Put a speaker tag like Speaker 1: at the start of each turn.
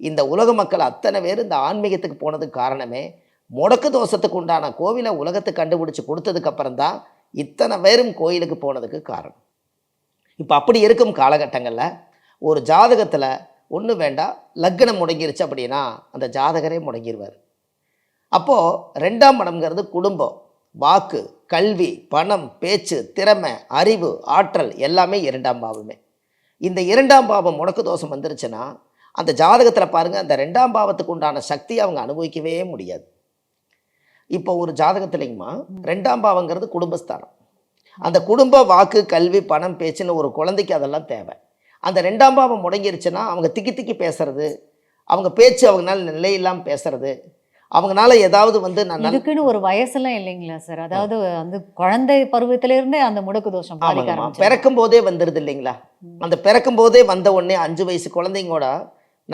Speaker 1: இந்த உலக மக்கள் அத்தனை பேர் இந்த ஆன்மீகத்துக்கு போனதுக்கு காரணமே முடக்கு தோஷத்துக்கு உண்டான கோவிலை உலகத்துக்கு கண்டுபிடிச்சி கொடுத்ததுக்கப்புறம் தான் இத்தனை பேரும் கோயிலுக்கு போனதுக்கு காரணம். இப்போ அப்படி இருக்கும் காலகட்டங்களில் ஒரு ஜாதகத்தில் ஒன்று வேண்டாம் லக்னம் முடங்கிருச்சு அப்படின்னா அந்த ஜாதகரே முடங்கிடுவார் அப்போது ரெண்டாம் மடம்ங்கிறது குடும்பம் வாக்கு கல்வி பணம் பேச்சு திறமை அறிவு ஆற்றல் எல்லாமே இரண்டாம் பாவமே. இந்த இரண்டாம் பாவம் முடக்கு தோஷம் வந்துருச்சுன்னா அந்த ஜாதகத்தில் பாருங்கள் அந்த ரெண்டாம் பாவத்துக்கு உண்டான சக்தியை அவங்க அனுபவிக்கவே முடியாது. இப்போ ஒரு ஜாதகத்துலைங்கம்மா ரெண்டாம் பாவங்கிறது குடும்பஸ்தானம். அந்த குடும்ப வாக்கு கல்வி பணம் பேச்சுன்னு ஒரு குழந்தைக்கு அதெல்லாம் தேவை. அந்த ரெண்டாம் பாவம் முடங்கிருச்சுன்னா அவங்க திக்கி திக்கி பேசுறது அவங்க பேச்சு அவங்களால நிலையில்லாமல் பேசுறது அவங்களால ஏதாவது வந்து நான்
Speaker 2: இதுக்குன்னு ஒரு வயசுலாம் இல்லைங்களா சார்? அதாவது அந்த குழந்தை பருவத்துல இருந்தே அந்த முடக்கு தோஷம்
Speaker 1: பிறக்கும் போதே வந்துடுது இல்லைங்களா? அந்த பிறக்கும் போதே வந்த உடனே அஞ்சு வயசு குழந்தைங்க கூட